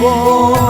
জীবন।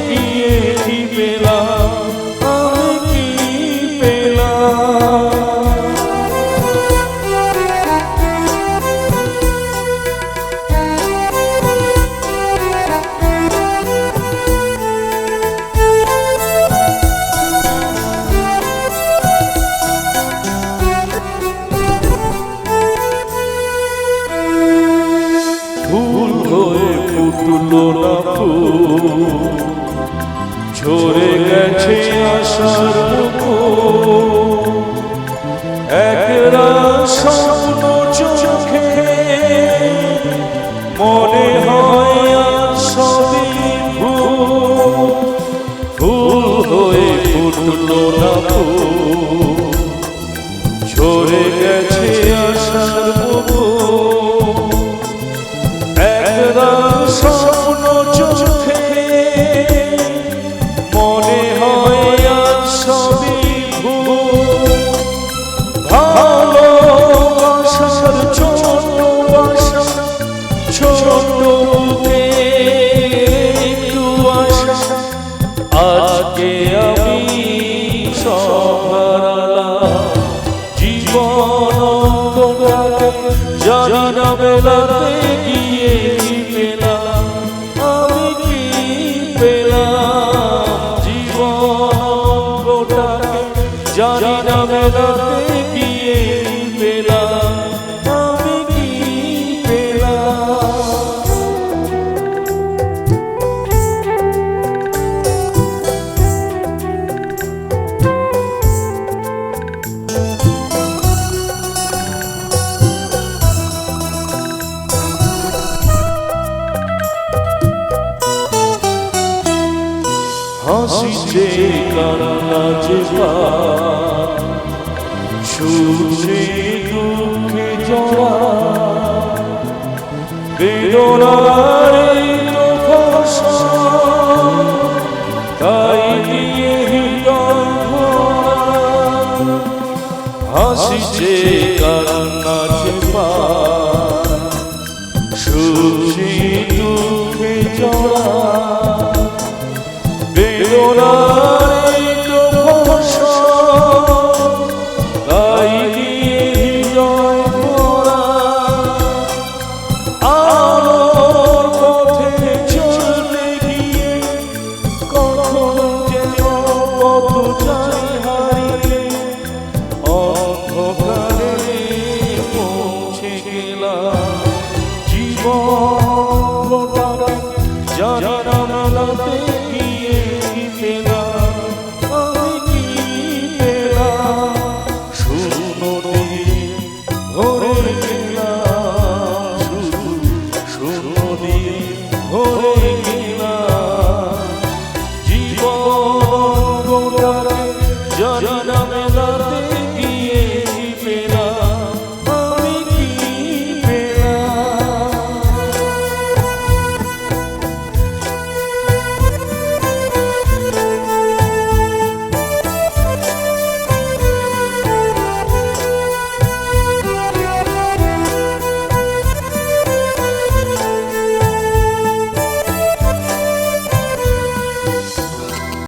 আশার একরা স্বপ্ন চোখে মনে তাকে আমি সহারালাম জীবন অন্ধকারে জানি না মেলাতে গিয়ে পেলাম আমি কি পেলাম জীবন অন্ধকারে জানি না মেলাতে হাসিতে কান্না যে সুখে দুঃখে জড়া বেদনার তাই দিয়ে হাসিছে কান্না যে পা পথ চাই হারিয়ে অন্ধকারে পৌঁছে গেলাম জীবনটা জানা নাতে গিয়ে কি পেলাম আমি কি পেলাম শুনো দিয়ে ভরে গেলাম শুরু শুনো দিয়ে ভরে